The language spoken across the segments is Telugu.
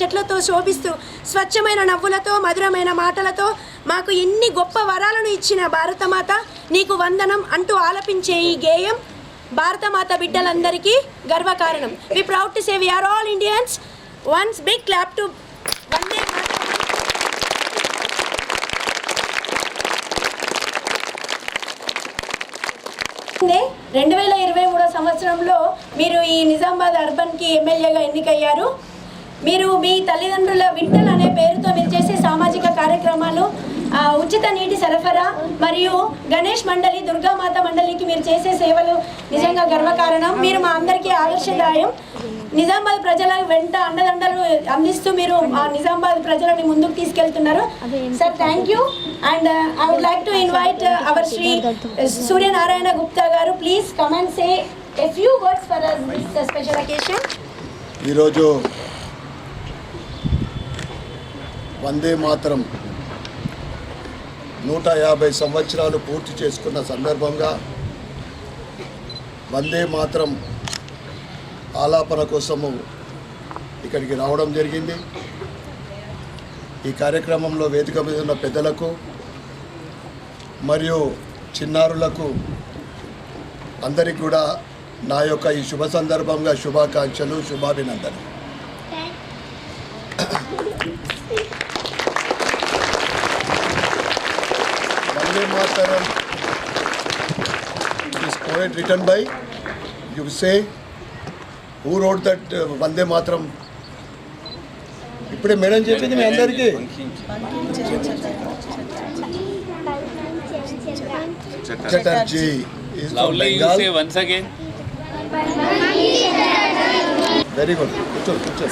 చెట్లతో శోభిస్తూ స్వచ్ఛమైన నవ్వులతో మధురమైన మాటలతో మాకు ఎన్ని గొప్ప వరాలను ఇచ్చిన భారతమాత నీకు వందనం అంటూ ఆలపించే ఈ గేయం భారతమాత బిడ్డలందరికీ గర్వకారణం. We proud to say we are all Indians once big clap to Vande రెండు వేల ఇరవై మూడో సంవత్సరంలో మీరు ఈ నిజామాబాద్ అర్బన్కి ఎమ్మెల్యేగా ఎన్నికయ్యారు. మీరు మీ తల్లిదండ్రుల విట్టల్ అనే పేరుతో మీరు చేసే సామాజిక కార్యక్రమాలు ఉచిత నీటి సరఫరా మరియు గణేష్ మండలి దుర్గామాత మండలికి మీరు చేసే సేవలు నిజంగా గర్వకారణం. మీరు మా అందరికీ ఆదర్శదాయం. నిజామాబాద్ ప్రజల వెంట అండదండలు అందిస్తూ మీరు మా నిజామాబాద్ ప్రజలని ముందుకు తీసుకెళ్తున్నారు. Sir thank you and I would like to invite our Shri Suryanarayana Gupta garu. Please comment say a few words for special occasion ఈరోజు వందే మాతరం. నూట యాభై సంవత్సరాలు పూర్తి చేసుకున్న సందర్భంగా వందే మాత్రం ఆలాపన కోసము ఇక్కడికి రావడం జరిగింది. ఈ కార్యక్రమంలో వేదిక మీద ఉన్న పెద్దలకు మరియు చిన్నారులకు అందరికి కూడా నా యొక్క ఈ శుభ సందర్భంగా శుభాకాంక్షలు శుభాభినందనలు. Vande Mataram this poet written by you say who wrote that Vande Mataram ఇప్పుడే మేడం చెప్పింది మీ అందరికీ. Chatterjee is from Loudly you Bengal. say once again. Very good కూర్చో కూర్చో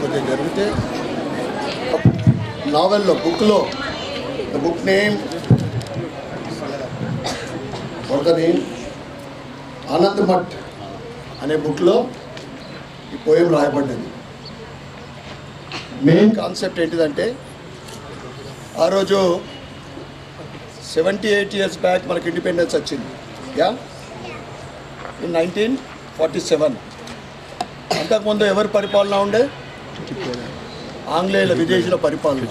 కొద్దిగా జరిగితే నావెల్లో బుక్లో. ద బుక్ నేమ్ ఒక నేమ్ ఆనంద్ మఠ్ అనే బుక్లో ఈ పోయం రాయబడ్డది. మెయిన్ కాన్సెప్ట్ ఏంటిదంటే ఆ రోజు సెవెంటీ ఎయిట్ ఇయర్స్ బ్యాక్ మనకి ఇండిపెండెన్స్ వచ్చింది. Yeah in nineteen forty seven అంతకుముందు ఎవరి పరిపాలన ఉండే? ఆంగ్లేయుల విదేశీయుల పరిపాలన.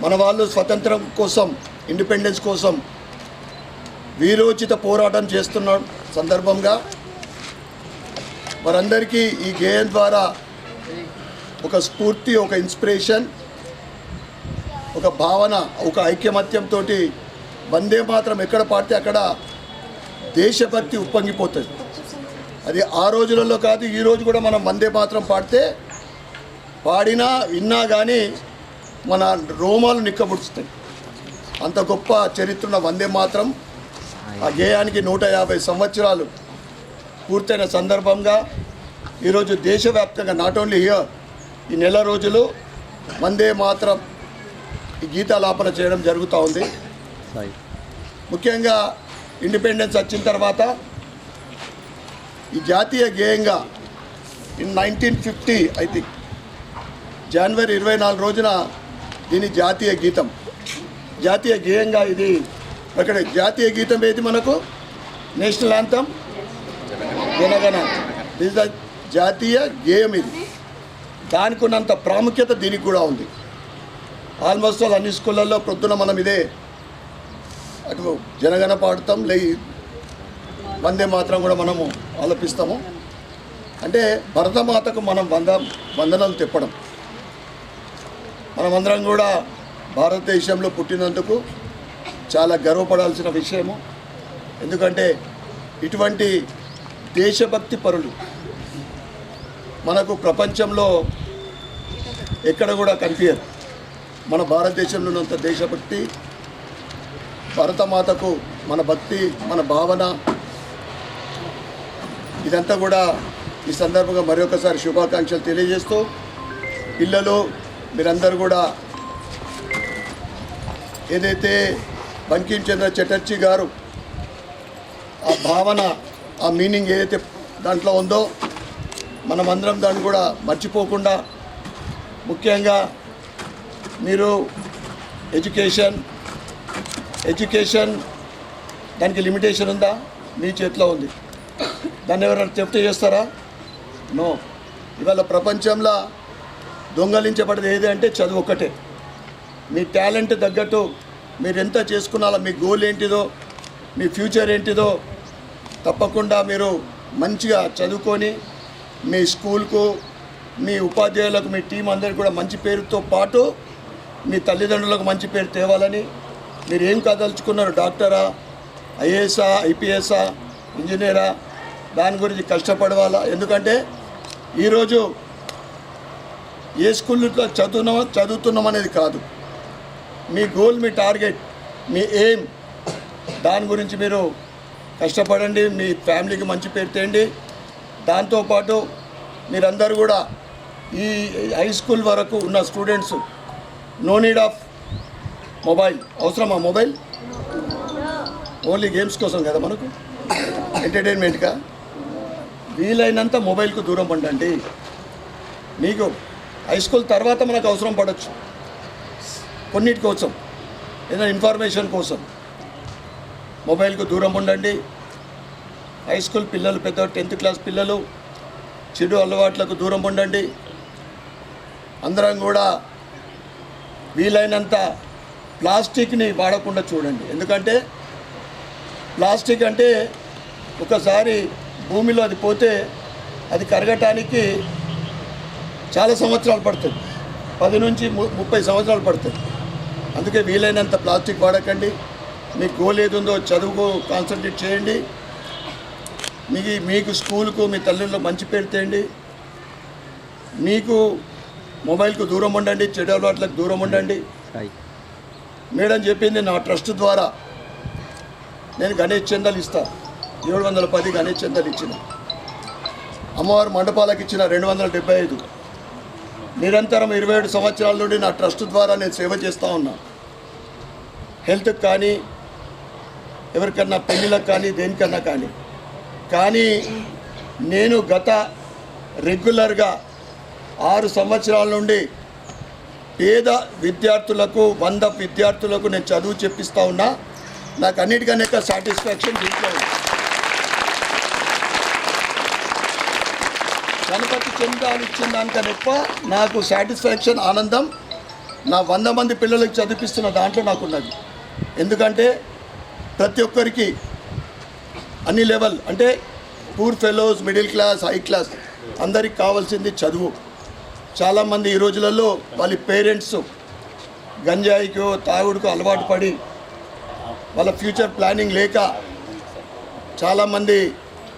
మన వాళ్ళు స్వతంత్రం కోసం ఇండిపెండెన్స్ కోసం వీరోచిత పోరాటం చేస్తున్న సందర్భంగా వారందరికీ ఈ గేయం ద్వారా ఒక స్ఫూర్తి ఒక ఇన్స్పిరేషన్ ఒక భావన ఒక ఐక్యమత్యంతో వందే మాత్రం ఎక్కడ పాడితే అక్కడ దేశభక్తి ఉప్పొంగిపోతుంది. అది ఆ రోజులలో కాదు ఈ రోజు కూడా మనం వందే మాత్రం పాడితే పాడినా విన్నా కానీ మన రోమాలు నిక్కబుడుస్తాయి అంత గొప్ప చరిత్ర ఉన్న వందే మాత్రం ఆ గేయానికి నూట యాభై సంవత్సరాలు పూర్తయిన సందర్భంగా ఈరోజు దేశవ్యాప్తంగా నాట్ ఓన్లీ హియర్ ఈ నెల రోజులు వందే మాత్రం ఈ గీతాలాపన చేయడం జరుగుతూ ఉంది. ముఖ్యంగా ఇండిపెండెన్స్ వచ్చిన తర్వాత ఈ జాతీయ గేయంగా in nineteen fifty I think January ఇరవై నాలుగు రోజున దీని జాతీయ గీతం. జాతీయ గేయంగా ఇది అక్కడ జాతీయ గీతం ఏది మనకు? నేషనల్ యాంతం జనగణ. దిస్ ద జాతీయ గేయం ఇది. దానికి ఉన్నంత ప్రాముఖ్యత దీనికి కూడా ఉంది. ఆల్మోస్ట్ ఆల్ అన్ని స్కూళ్ళల్లో ప్రొద్దున మనం ఇదే అటు జనగణ పాడుతాం లే వందే మాత్రం కూడా మనము ఆలపిస్తాము. అంటే భరతమాతకు మనం వంద వందనాలు తెప్పడం. మనమందరం కూడా భారతదేశంలో పుట్టినందుకు చాలా గర్వపడాల్సిన విషయము. ఎందుకంటే ఇటువంటి దేశభక్తి పరులు మనకు ప్రపంచంలో ఎక్కడ కూడా కనిపించదు మన భారతదేశంలో ఉన్నంత దేశభక్తి భరతమాతకు మన భక్తి మన భావన ఇదంతా కూడా ఈ సందర్భంగా మరొకసారి శుభాకాంక్షలు తెలియజేస్తూ పిల్లలు మీరందరూ కూడా ఏదైతే బంకిం చంద్ర చటర్జీ గారు ఆ భావన ఆ మీనింగ్ ఏదైతే దాంట్లో ఉందో మనమందరం దాన్ని కూడా మర్చిపోకుండా ముఖ్యంగా మీరు ఎడ్యుకేషన్ ఎడ్యుకేషన్ దానికి లిమిటేషన్ ఉందా? మీ చేతిలో ఉంది. దాన్ని ఎవరైనా చెప్తే చేస్తారా? నో. ఇవాళ ప్రపంచంలో దొంగలించబడేది ఏది అంటే చదువు ఒక్కటే. మీ టాలెంట్ తగ్గట్టు మీరు ఎంత చేసుకున్నాలో మీ గోల్ ఏంటిదో మీ ఫ్యూచర్ ఏంటిదో తప్పకుండా మీరు మంచిగా చదువుకొని మీ స్కూల్కు మీ ఉపాధ్యాయులకు మీ టీం అందరికి కూడా మంచి పేరుతో పాటు మీ తల్లిదండ్రులకు మంచి పేరు తేవాలని మీరు ఏం కదలుచుకున్నారు? డాక్టరా ఐఏఎస్ఆ ఐపీఎస్ఆ ఇంజనీరా? దాని గురించి కష్టపడవాలా? ఎందుకంటే ఈరోజు ఏ స్కూల్లో చదువుతున్నామో? చదువుతున్నాం అనేది కాదు. మీ గోల్ మీ టార్గెట్ మీ ఎయిమ్ దాని గురించి మీరు కష్టపడండి మీ ఫ్యామిలీకి మంచి పేరు తేండి దాంతోపాటు మీరందరూ కూడా ఈ హై స్కూల్ వరకు ఉన్న students no need of mobile. అవసరమా మొబైల్? ఓన్లీ గేమ్స్ కోసం కదా మనకు? ఎంటర్టైన్మెంట్గా వీలైనంత మొబైల్కు దూరం పండండి మీకు హై స్కూల్ తర్వాత మనకు అవసరం పడవచ్చు కొన్నిటి కోసం ఏదైనా ఇన్ఫర్మేషన్ కోసం. మొబైల్కు దూరం ఉండండి. హై స్కూల్ పిల్లలు పెద్ద టెన్త్ క్లాస్ పిల్లలు చెడు అలవాట్లకు దూరం ఉండండి. అందరం కూడా వీలైనంత ప్లాస్టిక్ని వాడకుండా చూడండి. ఎందుకంటే ప్లాస్టిక్ అంటే ఒకసారి భూమిలో అది పోతే అది కరగటానికి చాలా సంవత్సరాలు పడుతుంది. పది నుంచి ము- ముప్పై సంవత్సరాలు పడుతుంది. అందుకే వీలైనంత ప్లాస్టిక్ వాడకండి. మీ గోల్ ఏది ఉందో చదువుకు కాన్సన్ట్రేట్ చేయండి. మీకు మీకు స్కూల్కు మీ తల్లిదండ్రులకు మంచి పేరు తేయండి. మీకు మొబైల్కు దూరం ఉండండి చెడు అలవాట్లకు దూరం ఉండండి. మేడం చెప్పింది నా ట్రస్ట్ ద్వారా. నేను గణేష్ చందాలు ఇస్తా. ఏడు వందల పది గణేష్ చందాలు ఇచ్చిన. అమ్మవారి మండపాలకు ఇచ్చిన రెండు వందల డెబ్బై ఐదు. నిరంతరం ఇరవై ఏడు సంవత్సరాల నుండి నా ట్రస్ట్ ద్వారా నేను సేవ చేస్తూ ఉన్నా. హెల్త్కి కానీ ఎవరికన్నా పెళ్ళిళ్ళకి కానీ దేనికన్నా కానీ. కానీ నేను గత రెగ్యులర్గా ఆరు సంవత్సరాల నుండి పేద విద్యార్థులకు వంద విద్యార్థులకు నేను చదువు చెప్పిస్తూ ఉన్నా. నాకు అన్నిటికన్నా సాటిస్ఫాక్షన్ దీంట్లో గణపతి చందాలు ఇచ్చిన దానికన్నా ఎక్కువ నాకు సాటిస్ఫాక్షన్ ఆనందం. నా వంద మంది పిల్లలకు చదివిస్తున్న దాంట్లో నాకున్నది. ఎందుకంటే ప్రతి ఒక్కరికి అన్ని లెవెల్ అంటే poor fellows middle class high class అందరికి కావాల్సింది చదువు. చాలామంది ఈ రోజులలో వాళ్ళ పేరెంట్స్ గంజాయికో తాగుడుకో అలవాటు పడి వాళ్ళ ఫ్యూచర్ ప్లానింగ్ లేక చాలామంది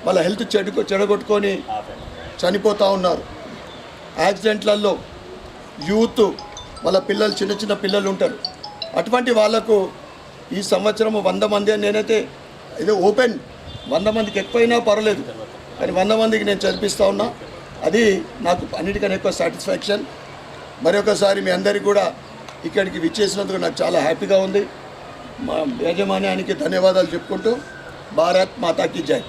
వాళ్ళ హెల్త్ చెడు చెడగొట్టుకొని చనిపోతూ ఉన్నారు. యాక్సిడెంట్లలో యూత్ వాళ్ళ పిల్లలు చిన్న చిన్న పిల్లలు ఉంటారు. అటువంటి వాళ్ళకు ఈ సంవత్సరం వంద మంది అని నేనైతే ఇది ఓపెన్ వంద మందికి ఎక్కువైనా పర్వాలేదు. కానీ వంద మందికి నేను చదివిస్తూ ఉన్నా. అది నాకు అన్నిటికన్నా ఎక్కువ సాటిస్ఫాక్షన్. మరొకసారి మీ అందరికీ కూడా ఇక్కడికి విచ్చేసినందుకు నాకు చాలా హ్యాపీగా ఉంది. మా యాజమాన్యానికి ధన్యవాదాలు చెప్పుకుంటూ భారత్ మాతాకి జై.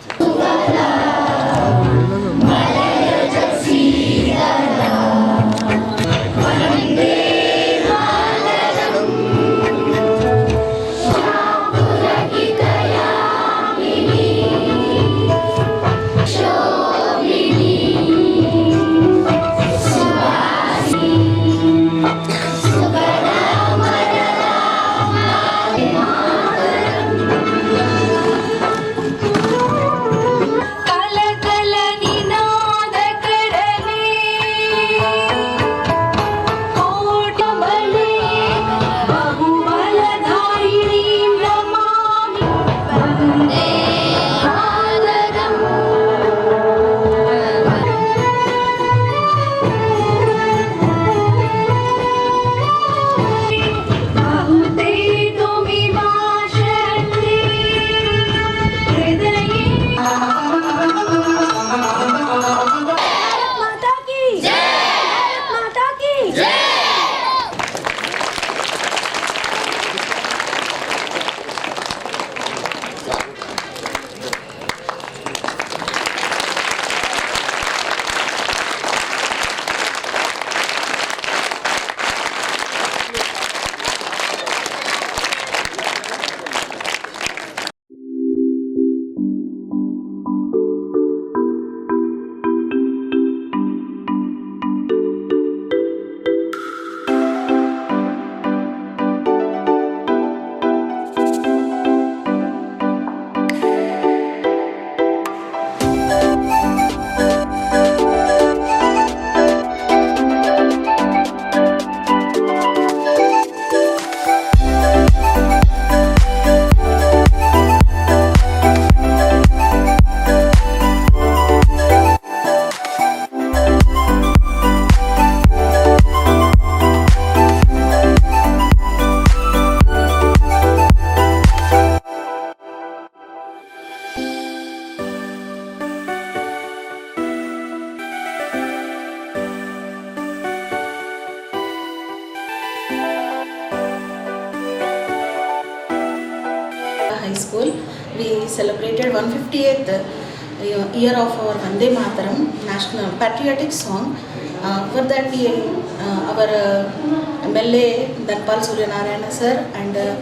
Celebrated 158th uh, year of our Vande Mataram national patriotic song. Uh, for that, we uh, our uh, MLA Danpal Suryanarayana sir and uh,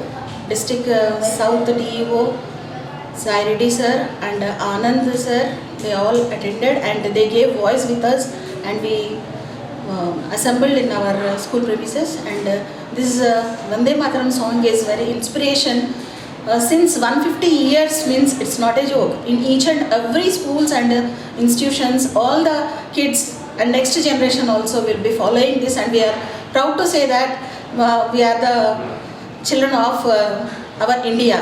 district uh, South DEO Sai Reddy sir and uh, Anand sir, they all attended and they gave voice with us and we uh, assembled in our uh, school premises and uh, this uh, Vande Mataram song is very inspiration. Uh, since 150 years means it's not a joke. In each and every schools and uh, institutions, all the kids and next generation also will be following this and we are proud to say that uh, we are the children of uh, our India.